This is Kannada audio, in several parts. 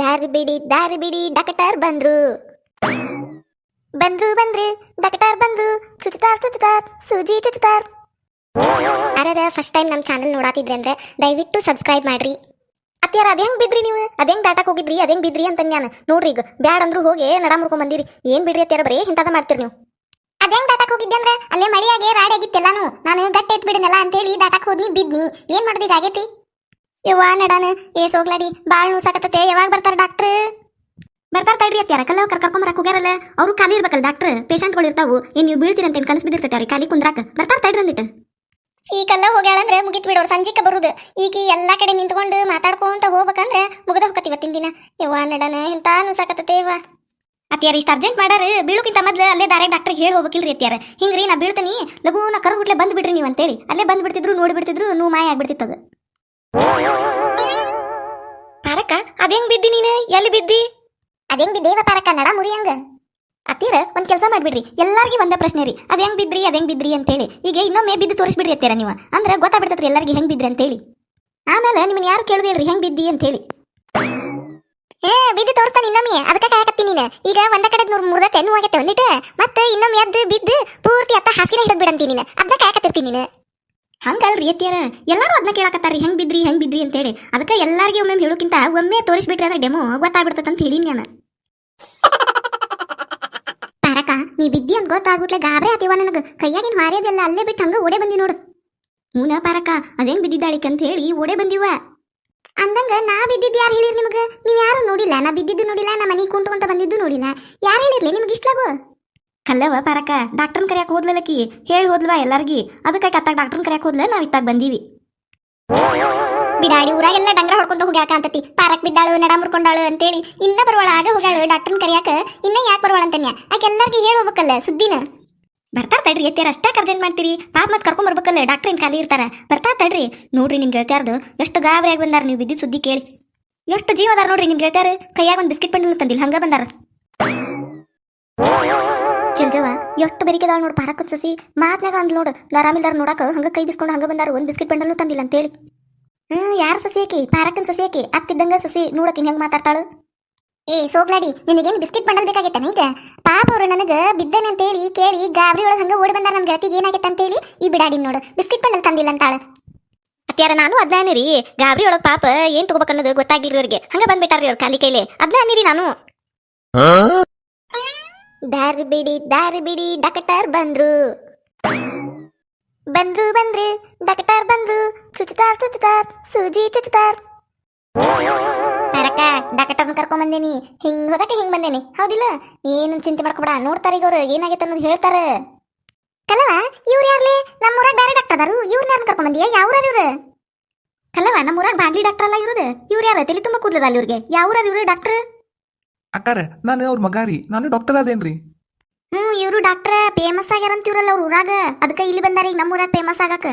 ದಾರಿ ಬಿಡಿ ದಾರಿ ಬಿಡಿ, ಡಾಕ್ಟರ್ ಬಂದ್ರು. ಬಂದ್ರು ಬಂದ್ರು, ಡಾಕ್ಟರ್ ಬಂದ್ರು. ಚುಚಿತಾರ್ ಚುಚಿತಾರ್ ಸೂಜಿ ಚುಚಿತಾರ್ ಯಾರ್ಯಾರ ಫಸ್ಟ್ ಟೈಮ್ ನಮ್ಮ ಚಾನಲ್ ನೋಡಾತಿದ್ರಿ ಅಂದ್ರೆ ದಯವಿಟ್ಟು ಸಬ್ಸ್ಕ್ರೈಬ್ ಮಾಡ್ರಿ. ಅತ್ಯಾರ ಅದ ಹೆಂಗ್ ಬಿದ್ರಿ ನೀವು? ಅದೇ ಹೆಂಗ್ ದಾಟಕ್ ಹೋಗಿದ್ರಿ? ಅದ ಹೆಂಗ್ ಬಿದ್ರಿ ಅಂತ ನಾನು ನೋಡ್ರಿ ಈಗ, ಬ್ಯಾಡ್ ಅಂದ್ರು ಹೋಗಿ ನಡ ಮುರ್ಕೊಂಡ್ ಬಂದಿರಿ. ಏನ್ ಬಿಡ್ರಿ ಅತ್ಯಾರ ಬರೀ ಇಂಥದ ಮಾಡ್ತೀರಿ ನೀವು? ಅದ ದಾಟಕ್ ಹೋಗಿದ್ದೆ ಅಂದ್ರೆ? ಅಲ್ಲೇ ಮಳಿಯಾಗೆ ರಾಡಿ ಆಗಿತ್ತೆಲ್ಲಾನು ನಾನು? ಗಟ್ಟ ಎತ್ ಬಿಡನಲ್ಲ ಅಂತೇಳಿ ದಾಟಕ್ ಹೋದ್ನಿ, ಬಿದ್ನಿ. ಏನ್ ಮಾಡೋದು ಈಗ, ಆಗೈತಿ? ಯವ್ವ ನಡಾನ? ಏ ಸೋಗ್ಲಾಡಿ ಬಾಳ್ ನುಸಾಕತ್ತತೆ ಯಾವಾಗ ಬರ್ತಾರ ಡಾಕ್ಟರ್? ಬರ್ತಾರ ತಡ್ರಿ ಅತ್ಯಾರ ಕಲ್ಲ ಕರ್ಕೊಂಬರಕ್ ಹೋಗ್ಯಾರಲ್ಲ ಅವ್ರು ಖಾಲಿ ಇರ್ಬೇಕಲ್ಲ ಡಾಕ್ಟ್ರ್. ಪೇಷಂಟ್ಗಳು ಇರ್ತಾವು. ಏನ್ ನೀವು ಬೀಳ್ತೀರಂತ ಕನಸು ಬಿದ್ದಿರ್ತೈತೆ ಅವ್ರಿಗೆ ಖಾಲಿ ಕುಂದ್ರಾಕ? ಬರ್ತಾರ ತಡ್ರಿ ಈ ಈಗೆಲ್ಲ ಹೋಗ್ಯಾಳಂದ್ರೆ ಮುಗಿತ್ ಬಿಡೋರು ಸಂಜಿಕ ಬರುದು. ಈಗ ಎಲ್ಲಾ ಕಡೆ ನಿಂತ್ಕೊಂಡು ಮಾತಾಡ್ಕೊಂತ ಹೋಗ್ಬೇಕಂದ್ರೆ ಮುಗಿದ ಹೋಗತಿ ಇವತ್ತಿನ ದಿನ. ಯವ್ವ ನಡನ ಎಂತ ನುಸಾಕತ್ತತೆ ಯವ್ವ? ಅತ್ಯಾರ ಇಷ್ಟ ಅರ್ಜೆಂಟ್ ಮಾಡಾರ. ಬೀಳುಕ್ಕಿಂತ ಮೊದ್ಲು ಅಲ್ಲೇ ಡೈರೆಕ್ಟ್ ಡಾಕ್ಟರ್ ಹೇಳಿ ಹೋಗ್ಬೇಕಿಲ್ರಿ ಅತ್ಯಾರ ಹಿಂಗ್ರಿ ನಾ ಬೀಳ್ತೀನಿ. ಲಘು ನಾ ಕರು ಹುಟ್ಲೆ ಬಂದು ಬಿಡ್ರಿ ನೀವು ಅಂತೇಳಿ. ಅಲ್ಲೇ ಬಂದು ಬಿಡ್ತಿದ್ರು ನೋಡಿ ಬಿಡ್ತಿದ್ರು ನೂ ಮಾಯ ಆಗ್ಬಿಡ್ತಿತ್ತು ಅದು. ಪಾರಕ್ಕ ಅದೇಂಗ್ ಬಿದ್ದಿ ನೀನೆ? ಎಲ್ಲಿ ಬಿದ್ದಿ? ಅದೇಂಗ್ ಬಿದ್ದೇವ ಪಾರಕ್ಕ ನಡ ಮುರಿಯಂಗ ಅತ್ತೀರ ಒಂದ್ ಕೆಲಸ ಮಾಡ್ಬಿಡ್ರಿ. ಎಲ್ಲಾರ್ಗಿ ಒಂದ ಪ್ರಶ್ನೆ ರೀ. ಅದ ಹೆಂಗ್ ಬಿದ್ರಿ ಅದ ಹೆಂಗ್ ಬಿದ್ರಿ ಅಂತೇಳಿ. ಈಗ ಇನ್ನೊಮ್ಮೆ ಬಿದ್ದು ತೋರಿಸ್ಬಿಡ್ರಿ ಅತ್ತೀರ ನೀವು. ಅಂದ್ರೆ ಗೊತ್ತಾಗ್ಬಿಡ್ತತ್ರಿ ಎಲ್ಲಾರ್ಗಿ ಹೆಂಗ್ ಬಿದ್ರಿ ಅಂತೇಳಿ. ಆಮೇಲೆ ನಿಮ್ಮನ್ನ ಯಾರು ಕೇಳುದಿಲ್ರಿ ಹೆಂಗ್ ಬಿದ್ದಿ ಅಂತೇಳಿ. ಏ ಬಿದ್ದು ತೋರಿಸ್ತಾನೆ ಇನ್ನೊಮ್ಮೆ. ಅದಕ್ಕೆ ಕಾಯಕತ್ತೀನಿ ನೀನು. ಈಗ ಒಂದ ಕಡೆ ನೂರ್ ಮುರ್ದತ್ತೆ ನೋವಾಗತ್ತೆ ಒಂದಿಟ್ಟು. ಮತ್ತೆ ಇನ್ನೊಮ್ಮೆ ಎದ್ದು ಬಿದ್ದು ಪೂರ್ತಿ ಅತ್ತ ಹಾಸಿಗೆ ಹಿಡಿದ್ಬಿಡಂತೀನಿ ನೀನು. ಅದನ್ನ ಕಾಯಕತ್ತಿರ್ತೀನಿ ನೀನು. ಹಂಗಲ್ರಿ ಅತ್ತಿಯರ? ಎಲ್ಲರೂ ಅದನ್ನ ಕೇಳಕತ್ತಾರ್ರಿ, ಹೆಂಗ್ ಬಿದ್ರಿ ಹೆಂಗ್ ಬಿದ್ರಿ ಅಂತೇಳಿ. ಅದಕ್ಕೆ ಎಲ್ಲಾರಿಗೆ ಒಮ್ಮೆ ಹೇಳೋಕ್ಕಿಂತ ಒಮ್ಮೆ ತೋರಿಸ್ಬಿಟ್ರಿ ಅದ್ರ ಡೆಮೋ ಗೊತ್ತಾಗ್ಬಿಡ್ತೈತೆ ಅಂತ ಹೇಳಿ ನಾನು. ತಾರಕ, ನೀ ಬಿದ್ದಿ ಅಂತ ಗೊತ್ತಾಗ್ಬಿಟ್ಲೆ ಗಾಬರಿ ಆತಿವ ನನಗೆ. ಕೈಯಾಗಿನ ಹಾರ್ಯದೆಲ್ಲ ಅಲ್ಲೇ ಬಿಟ್ಟು ಹಂಗ ಓಡೆ ಬಂದಿ ನೋಡು. ಮೂನ ಪಾರಕ, ಅದೇನ್ ಬಿದ್ದಿದ್ದಾಳಿಕ್ ಅಂತ ಹೇಳಿ ಓಡೆ ಬಂದಿವ. ಅಂದಂಗ ನಾ ಬಿದ್ದಿದ್ದು ಯಾರು ಹೇಳಿರಿ ನಿಮಗೆ? ನೀವು ಯಾರು ನೋಡಿಲ್ಲ? ನಾ ಬಿದ್ದಿದ್ದು ನೋಡಿಲ್ಲ, ನಾ ಮನೆಗೆ ಕುಂಟು ಅಂತ ಬಂದಿದ್ದು ನೋಡಿಲ್ಲ. ಯಾರು ಹೇಳಿರ್ಲಿ? ನಿಮ್ಗೆ ಇಷ್ಟಲಾಗು ಕಲ್ಲವ ಪಾರಕ ಡಾಕ್ಟರ್ನ ಕರೆಯಕ್ ಹೋದ್ಲಕ್ಕಿ ಹೇಳಿ ಹೋದ್ಲವ ಎಲ್ಲಾರ್ಗಿ? ಅದಕ್ಕೆ ಕತ್ತಾಗ ಡಾಕ್ಟರ್ನ ಕರೆಯಕ್ ಹೋದ್ಲ ನಾವ್ ಇತ್ತಾಗ ಬಂದೀವಿ. ಬಿಡಾಡಿ ಊರಾಗೆಲ್ಲ ಡಂಗ್ರ ಹೊಡ್ಕೊಂತ ಹೋಗ್ಯಾಕ ಅಂತತಿ. ಪಾರಕ್ ಬಿದ್ದಾಳು ನಡ ಮುರ್ಕೊಂಡಾಳು ಅಂತೇಳಿ. ಇನ್ನ ಬರವಾಳ ಆಗ ಹೋಗಾಳು ಡಾಕ್ಟರ್ನ ಕರಿಯಾಕ. ಇನ್ನ ಯಾಕೆ ಬರವಾಳ ಅಂತನ್ಯ? ಆಕೆ ಎಲ್ಲಾರ್ಗಿ ಹೇಳಿ ಹೋಗ್ಬೇಕಲ್ಲ ಸುದ್ದಿನ. ಬರ್ತಾರ ತಡ್ರಿ ಎತ್ತಾರ ಅಷ್ಟೇ ಅರ್ಜೆಂಟ್ ಮಾಡ್ತೀರಿ. ಪಾಪ ಮತ್ತೆ ಕರ್ಕೊಂಡ್ ಬರ್ಬೇಕಲ್ಲ ಡಾಕ್ಟರ್ ಏನ್ ಖಾಲಿ ಇರ್ತಾರ. ಬರ್ತಾ ತಡ್ರಿ. ನೋಡ್ರಿ ನಿಮ್ ಗೆಳತ್ಯಾರ್ದು ಎಷ್ಟು ಗಾಬರಿಯಾಗಿ ಬಂದಾರ ನೀವು ಬಿದ್ದಿದ್ ಸುದ್ದಿ ಕೇಳಿ. ಎಷ್ಟು ಜೀವದಾರ ನೋಡ್ರಿ ನಿಮ್ ಗೆಳತ್ಯಾರ? ಕೈಯಾಗ ಒಂದು ಬಿಸ್ಕಿಟ್ ಪಂಡ್ ತಂದಿಲ್ಲ ಹಂಗ ಬಂದಾರ. ಚಿಲ್ಜವ ಎಷ್ಟು ಬೆರಿಕೆದಾಳ ನೋಡು ಪಾರಕ್ ಸಸಿ. ಮಾತ್ನಾಗ ಅಂದ್ ನೋಡು ಆರಾಮಿಲ್ದಾರ ನೋಡಾಕ ಹಂಗ ಕೈ ಬಿಸ್ಕೊಂಡು ಹಂಗ ಬಂದಾರ ಒಂದ್ ಬಿಸ್ಕಿಟ್ ಪಂಡಲ್ನು ತಂದಿಲ್ಲ ಅಂತೇಳಿ. ಹ್ಮ್ ಯಾರು ಸಸಿ ಆಕಿ? ಪಾರಕ್ಕನ್ ಸಸಿ ಆಕಿ? ಅತ್ತಿದ್ದಂಗ ಸಸಿ ನೋಡಕಿನ್ ಹೆಂಗ್ ಮಾತಾಡ್ತಾಳು? ಏ ಸೋಗ್ಲಾಡಿ ನಿನಗೇನು ಬಿಸ್ಕಿಟ್ ಬಂಡಲ್ ಬೇಕಾಗೈತನ ಈಗ? ಪಾಪ ಅವ್ರು ನನಗ ಬಿದ್ದನೆ ಅಂತೇಳಿ ಕೇಳಿ ಗಾಬರಿ ಒಳಗೆ ಹಂಗ ಓಡಿ ಬಂದಾರ ನಮ್ ಗೆಳತಿಗೆ ಏನಾಗೈತೆ ಅಂತೇಳಿ ಈ ಬಿಡಾಡಿ ನೋಡು. ಬಿಸ್ಕಿಟ್ ಬಂಡಲ್ ತಂದಿಲ್ಲ ಅಂತಾಳ. ಅತ್ಯಾರ ನಾನು ಅದ್ನ ರೀ ಗಾಬರಿ ಒಳಗೆ ಪಾಪ ಏನ್ ತಗೋಬೇಕನ್ನೋದು ಗೊತ್ತಾಗಿಲ್ರಿ ಅವ್ರಿಗೆ. ಹಂಗ ಬಂದ್ಬಿಟ್ಟಾರ್ರಿ ಅವ್ರ ಖಾಲಿ ಕೈಲಿ. ಅದ್ನ ಅನ್ನಿರಿ ನಾನು. ದಾರಿ ಬಿಡಿ ದಾರಿ ಬಿಡಿ, ಡಾಕ್ಟರ್ ಬಂದ್ರು. ಬಂದ್ರು ಬಂದ್ರು, ಡಾಕ್ಟರ್ ಬಂದ್ರು. ಚುಚುತ್ತಾರ್ ಚುಚುತ್ತಾರ್ ಸೂಜಿ ಚುಚುತ್ತಾರ್ ತಾರಕ ಡಾಕ್ಟರ್ನ ಕರ್ಕೊಂಡ್ ಬಂದೇನಿ. ಹಿಂಗ್ ಹೋದಕ್ಕೆ ಹಿಂಗ್ ಬಂದೇನಿ. ಹೌದಿಲ್ಲ? ಏನು ಚಿಂತೆ ಮಾಡ್ಕೊಬೇಡ. ನೋಡ್ತಾರ ಈಗ ಅವ್ರು. ಏನಾಗೈತೆ ಅನ್ನೋದು ಹೇಳ್ತಾರ. ಕಲವ, ಇವ್ರು ಯಾರ್ಲಿ? ನಮ್ಮೂರಾಗ ಬೇರೆ ಡಾಕ್ಟರ್ ಅದಾರು. ಇವ್ರನ್ನ ಯಾರನ್ನ ಕರ್ಕೊಂಡ್ ಬಂದಿಯಾ? ಯಾವ ಇವ್ರು? ಕಲವ, ನಮ್ಮೂರಾಗ ಬಾಂಡ್ಲಿ ಡಾಕ್ಟರ್ ಅಲ್ಲ ಇರೋದು ಇವ್ರು ಯಾರು? ತಲೆ ತುಂಬ ಕೂದಲದ ಅಲ್ಲಿ ಇವ್ರಿಗೆ. ಯಾವ ಇವ್ರು? ಡಾಕ್ಟರ್ ಅಕ್ಕಾರ ನಾನು ಅವ್ರ ಮಗ ರೀ ನಾನು ಡಾಕ್ಟರ್ ಅದೇನ್ರಿ ಹ್ಮ್ ಇವರು ಡಾಕ್ಟರ್ ಫೇಮಸ್ ಆಗ್ಯಾರ ಇವ್ರಲ್ಲ ಅವ್ರ ಊರಾಗ. ಅದಕ್ಕೆ ಇಲ್ಲಿ ಬಂದಾರ ಈಗ ನಮ್ಮ ಊರಾಗ ಫೇಮಸ್ ಆಗಾಕ.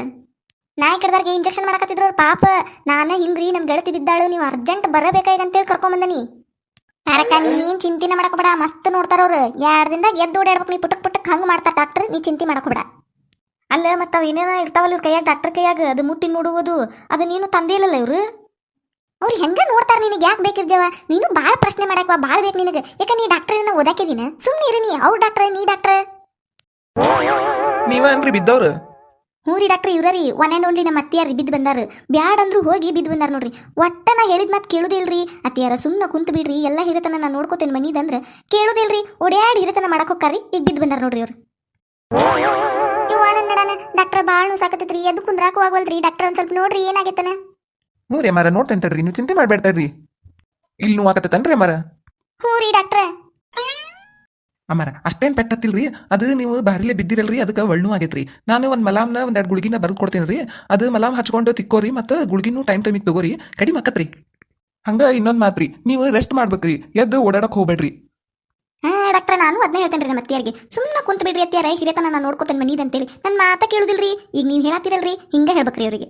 ನಾಯಿ ಕಡ್ದಾರ್ಗೆ ಇಂಜೆಕ್ಷನ್ ಮಾಡಕತ್ತಿದ್ರು ಅವ್ರ ಪಾಪ. ನಾನ ಹಿಂಗ್ರಿ ನಮ್ ಗೆಳತಿ ಬಿದ್ದಾಳು ನೀವು ಅರ್ಜೆಂಟ್ ಬರಬೇಕಾಗಿ ಅಂತ ಹೇಳಿ ಕರ್ಕೊಂಡ್ ಬಂದನಿ ಅರಕ ನೀ ಏನ್ ಚಿಂತಿನ ಮಾಡಕೋಬೇಡ ಮಸ್ತ್ ನೋಡ್ತಾರ ಅವ್ರು. ಎರಡ್ ದಿನದಾಗ ಎದ್ದು ಓಡಾಡ್ಬೇಕು ನೀ ಪುಟಕ್ ಪುಟಕ್ ಹಂಗ್ ಮಾಡ್ತಾರ ಡಾಕ್ಟರ್ ನೀ ಚಿಂತೆ ಮಾಡಕೋಬೇಡ. ಅಲ್ಲ ಮತ್ತ ಅವ್ ಏನೇನ ಇರ್ತಾವಲ್ಲ ಇವ್ರ ಕೈಯಾಗ ಡಾಕ್ಟರ್ ಕೈಯಾಗ ಅದು ಮುಟ್ಟಿ ನೋಡುವುದು ಅದು ನೀನು ತಂದೇ ಇಲ್ಲಲ್ಲ ಇವ್ರು? ಅವ್ರು ಹೆಂಗ ನೋಡ್ತಾರ ನಿನಗೆ? ಯಾಕೆ ಬೇಕಿರ್ಜವ ನೀನು ಬಾಳ ಪ್ರಶ್ನೆ ಮಾಡಕ್ವಾ ಬಾಳ ಬೇಕು ನಿನಗೆ. ಯಾಕ ನೀ ಡಾಕ್ಟರ್ ಓದಾಕಿದೀನ? ಸುಮ್ಮನೆ ಇರಿ ನೀ ಅವ್ರ ಡಾಕ್ಟರ್ ನೀ ಡಾಕ್ಟರ್ ನೀವೇನ್ರಿ ಬಿದ್ದವ್ರು? ಹ್ಞೂ ರೀ ಡಾಕ್ಟರ್ ಇವ್ರ ರೀ ಒನ್ ಆ್ಯಂಡ್ ಓನ್ಲಿ ನಮ್ಮ ಅತ್ತಿಯಾರ ಬಿದ್ದು ಬಂದಾರ. ಬ್ಯಾಡ್ ಅಂದ್ರು ಹೋಗಿ ಬಿದ್ದು ಬಂದಾರ ನೋಡ್ರಿ. ಒಟ್ಟ ನಾ ಹೇಳಿದ ಮಾತು ಕೇಳುದಿಲ್ರಿ. ಅತ್ತಿಯಾರ ಸುಮ್ಮನೆ ಕುಂತು ಬಿಡ್ರಿ ಎಲ್ಲ ಹಿರತನ ನಾ ನೋಡ್ಕೋತೇನೆ ಮನಿದಂದ್ರೆ ಕೇಳುದಿಲ್ರಿ. ಒಡ್ಯಾಡಿ ಹಿರತನ ಮಾಡಕ್ ಹೋಗ್ಕಾರಿ ಈಗ ಬಿದ್ದು ಬಂದಾರ ನೋಡ್ರಿ ಅವ್ರು ಇವ್ ಡಾಕ್ಟರ್ ಭಾಳ ಸಾಕತೈತ್ರಿ ಎದ್ದು ಕುಂದ್ರಾಕು ಆಗವಲ್ರಿ ಡಾಕ್ಟರ್ ಒಂದ್ ಸ್ವಲ್ಪ ನೋಡ್ರಿ ಏನಾಗೈತನ? ಹ್ಞೂ ರೀ ಮರ ನೋಡ್ತೇನೆ ತಡ್ರಿ ನೀವು ಚಿಂತೆ ಮಾಡ್ಬೇಡ್ತಡ್ರಿ. ಇಲ್ಲಿ ನೋವು ಆಕತ್ತನ್ರಿ ಮರ ಹ್ಞೂ ರೀ ಡಾಕ್ಟ್ರ. ಅಮ್ಮಾರ ಅಷ್ಟೇನ್ ಪೆಟ್ಟತ್ತಿಲ್ರಿ ಅದು ನೀವು ಬಾರಿಲೆ ಬಿದ್ದಿರಲ್ರಿ ಅದಕ್ಕೆ ಒಳ್ಳು ಆಗೈತ್ರಿ. ನಾನು ಒಂದು ಮಲಾಮ್ನ ಒಂದು ಎರಡು ಗುಳಿಗಿನ ಬರ್ದು ಕೊಡ್ತೀನಿ ರೀ ಅದು ಮಲಾಮ್ ಹಚ್ಕೊಂಡು ತಿಕ್ಕೋರಿ ಮತ್ತು ಗುಳಿಗಿನೂ ಟೈಮ್ ಟೈಮಿಗೆ ತಗೋರಿ ಕಡಿಮೆ ಆಕತ್ರಿ. ಹಂಗೆ ಇನ್ನೊಂದು ಮಾತ್ರಿ ನೀವು ರೆಸ್ಟ್ ಮಾಡ್ಬೇಕ್ರಿ ಎದ್ದು ಓಡಾಡಕ್ ಹೋಗ್ಬೇಡ್ರಿ. ಹಾಂ ಡಾಕ್ಟ್ರ ನಾನು ಅದನ್ನೇ ಹೇಳ್ತೇನೆ ನಮ್ಮ ಅತ್ತಿಯರಿಗೆ. ಸುಮ್ಮನೆ ಕುಂತ ಬಿಡ್ರಿ ಅತ್ತಿಯಾರ ಹಿರಿಯತನ ನಾನು ನೋಡ್ಕೋತೇನೆ ಮನೀದ್ ಅಂತೇಳಿ. ನನ್ನ ಮಾತ ಕೇಳುದಿಲ್ರಿ ಈಗ ನೀವು ಹೇಳತ್ತಿರಲ್ರಿ ಹಿಂಗ ಹೇಳ್ಬೇಕ್ರಿ ಅವರಿಗೆ.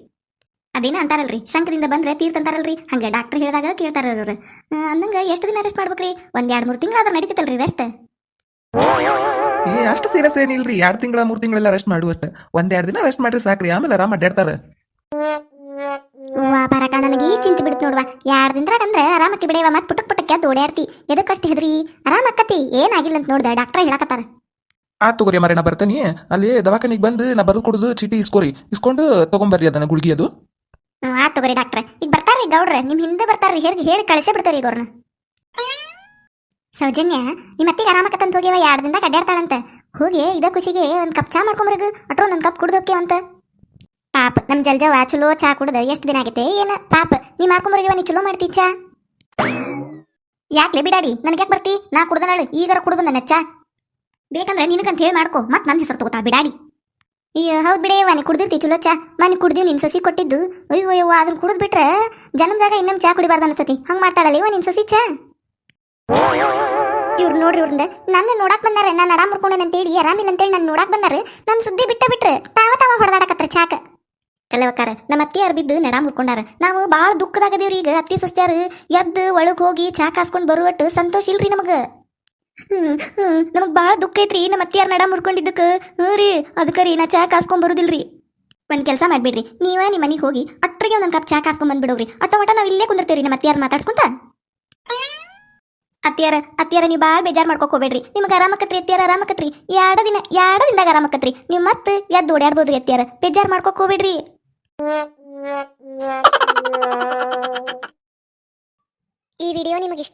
ಅದೇನ ಅಂತಾರಲ್ರಿ. ಶಂಕದಿಂದ ಬಂದ್ರೆ ತೀರ್ಥ ಅಂತಾರಲ್ರಿ. ಹಂಗ ಡಾಕ್ಟರ್ ಹೇಳಿದಾಗ ಕೇಳ್ತಾರ ಅವ್ರು ಅಂದಂಗ ಎಷ್ಟು ದಿನ ರೆಸ್ಟ್ ಮಾಡ್ಬೇಕ್ರಿ? ಒಂದ್ ಎರಡ್ ಮೂರು ತಿಂಗಳಾದ್ರೆ ನಡೀತೈತಲ್ರಿ ರೆಸ್ಟ್ ಏ ಅಷ್ಟು ಸೀರಿಯಸ್ ಏನಿಲ್ರಿ ಎರಡು ತಿಂಗಳ ಮೂರ್ ತಿಂಗಳೆಲ್ಲ ರೆಸ್ಟ್ ಮಾಡುವಷ್ಟ ಒಂದ್ ಎರಡ್ ದಿನ ರೆಸ್ಟ್ ಮಾಡ್ರಿ ಸಾಕ್ರಿ. ಆಮೇಲೆ ಆರಾಮ ಅಡ್ಡಾಡ್ತಾರ. ವಾ ಬರಕ ನನಗೆ ಈ ಚಿಂತೆ ಬಿಡ್ತು ನೋಡುವ. ಎರಡ್ ದಿನದಾಗ ಅಂದ್ರೆ ಆರಾಮಕ್ಕಿ ಬಿಡೇವ. ಮತ್ ಪುಟಕ್ ಪುಟಕ್ಕೆ ಓಡಾಡ್ತಿ. ಎದಕ್ಕಷ್ಟು ಹೆದ್ರಿ? ಆರಾಮಕ್ಕತಿ ಏನಾಗಿಲ್ಲ ಅಂತ ನೋಡ್ದೆ. ಡಾಕ್ಟರ್ ಹೇಳಕತ್ತಾರ. ಆ ತಗೋರಿ ಮರೆ ನಾ ಬರ್ತೀನಿ. ಅಲ್ಲಿ ದವಾಖಾನಿಗೆ ಬಂದು ನಾ ಬರೆದು ಕೊಡುದು ಚೀಟಿ ಇಸ್ಕೋರಿ. ಇಸ್ಕೊಂಡು ತಗೊಂಬರ್ರಿ ಅದನ್ನ ಗುಳ್ಗಿ ಅದು. ಹ್ಮ್, ಆತ್ ತಗೋರಿ ಡಾಕ್ಟ್ರೆ. ಈಗ ಬರ್ತಾರ್ರಿ ಗೌಡ್ರೆ ನಿಮ್ ಹಿಂದೆ ಬರ್ತಾರ್ರಿ. ಹೇಳಿ ಹೇಳಿ ಕಳಿಸೇ ಬಿಡ್ತಾರ್ರಿ ಈಗ ಅವ್ರನ್ನ ಸೌಜನ್ಯ ನಿಮ್ಮ ಅತ್ತಿಗೆ ಆರಾಮಕತ್ತಂತ ಹೋಗ್ಯವ? ಎರಡ್ ದಿನದಾಗ ಹೋಗಿ ಇದ ಖುಷಿಗೆ ಒಂದ್ ಕಪ್ ಚಾ ಮಾಡ್ಕೊಂಬರಗ ಅಟ್ರ ಒಂದ್ ಕಪ್ ಕುಡ್ದೋಕೆ ಅಂತ. ಪಾಪ ನಮ್ಮ ಜಲ್ಜವ ಚಲೋ ಚಾ ಕುಡ್ದ. ಎಷ್ಟ್ ದಿನ ಆಗೈತೆ? ಏನ? ಪಾಪ ನೀ ಮಾಡ್ಕೊಂಬರಗಿವ ನೀ ಚಲೋ ಮಾಡ್ತಿ ಚಾ. ಯಾಕ್ಲೆ ಬಿಡಾಡಿ? ನನಗೆ ಯಾಕೆ ಬರ್ತಿ? ನಾ ಕುಡ್ದನಾಳು ಈಗಾರ ಕುಡ್ದು ನನ್ನ ಚಾ ಬೇಕಂದ್ರೆ ನಿನಗಂತ ಹೇಳಿ ಮಾಡ್ಕೊ. ಮತ್ ನನ್ನ ಹೆಸರು ತಗೋತಾ ಬಿಡಾಡಿ. ಅಯ್ಯೋ, ಹೌದ್ ಬಿಡೇ ವಾನಿ ಕುಡ್ದಿರ್ತಿ ಚಲೋ ಚಾ. ಮನೆ ಕುಡ್ದಿವ್ ನಿನ್ ಸಸಿ ಕೊಟ್ಟಿದ್ದು. ಅಯ್ಯೋ ಅಯ್ಯೋ ಅದನ್ನ ಕುಡಿದ್ ಬಿಟ್ರೆ ಜನ್ಮದಾಗ ಇನ್ನೊಂದು ಚಾ ಕುಡಿಬಾರ್ದು ಅನ್ಸತಿ. ಹಂಗ್ ಮಾಡ್ತಾಳಲ್ಲ ಇವ ನಿನ್ ಸಸಿ ಚಾ. ಇವ್ರು ನೋಡ್ರಿ ಇವ್ರಿಂದ ನನ್ನ ನೋಡಕ್ ಬಂದಾರ, ನಾನು ಅಡಾ ಅಂತ ಅಂತೇಳಿ, ಆರಾಮಿಲ್ಲ ಅಂತೇಳಿ ನನ್ನ ನೋಡಕ್ ಬಂದಾರ. ನನ್ನ ಸುದ್ದಿ ಬಿಟ್ಟ ಬಿಟ್ರೆ ತಾವ ತಾವ ಹೊಡೆದಾಡಕತ್ರ ಚಾಕ. ಕಲವಕಾರ ನಮ್ಮ ಅತ್ತಿಯಾರು ಬಿದ್ದು ನಡಾ ಮುರ್ಕೊಂಡಾರ. ನಾವು ಭಾಳ ದುಃಖದಾಗದೀವ್ರಿ ಈಗ. ಅತ್ತಿ ಸಸ್ತ್ಯಾರ ಎದ್ದು ಒಳಗ್ ಹೋಗಿ ಚಾ ಕಾಸ್ಕೊಂಡ್ ಬರುವಟ್ಟು ಸಂತೋಷ ಇಲ್ರಿ ನಮಗ. ನಮಗ್ ಬಾಳ ದುಃಖ ಐತ್ರಿ, ನಮ್ಮ ಅತ್ತಿಯಾರ ನಡ ಮುರ್ಕೊಂಡಿದ್ದಕ್ಕ. ಹ್ಞೂ ರೀ, ಅದಕ್ಕ ರೀ, ನಾ ಚಾ ಕಾಸ್ಕೊಂಡ್ ಬರುದಿಲ್ರಿ. ಒಂದ್ ಕೆಲಸ ಮಾಡ್ಬಿಡ್ರಿ, ನೀವ ನಿಮ್ ಮನೆಗೆ ಹೋಗಿ ಅಟ್ರಿಗೆ ಒಂದೊಂದ್ ಕಪ್ ಚಾ ಕಾಸ್ಕೊಂಡ್ ಬಂದ್ಬಿಡೋಗ್ರಿ ಅಟ್ಟ ಮಟ ನಾವ್ ಇಲ್ಲೇ ಕುಂದಿರ್ತೇವ್ರಿ, ನಮ್ಮ ಅತ್ತಿಯಾರ ಮಾತಾಡ್ಸ್ಕೊಂತ. ಅತ್ತಿಯಾರ ಅತ್ತಿಯಾರ ನೀವು ಭಾಳ ಬೇಜಾರ್ ಮಾಡ್ಕೋಕ್ ಹೋಗ್ಬೇಡ್ರಿ. ನಿಮ್ಗೆ ಆರಾಮಕತ್ರಿ ಅತ್ತಿಯಾರ, ಆರಾಮಕತ್ರಿ. ಎರಡು ದಿನ ಎರಡು ದಿನದಾಗ ಆರಾಮಕತ್ರಿ. ನೀವು ಮತ್ತೆ ಎದ್ದು ಓಡಾಡ್ಬೋದ್ರಿ ಅತ್ತಿಯಾರ, ಬೇಜಾರ್ ಮಾಡ್ಕೋಕ್ ಹೋಗ್ಬೇಡ್ರಿ ಈ ವಿಡಿಯೋ ನಿಮಗೆ ಇಷ್ಟ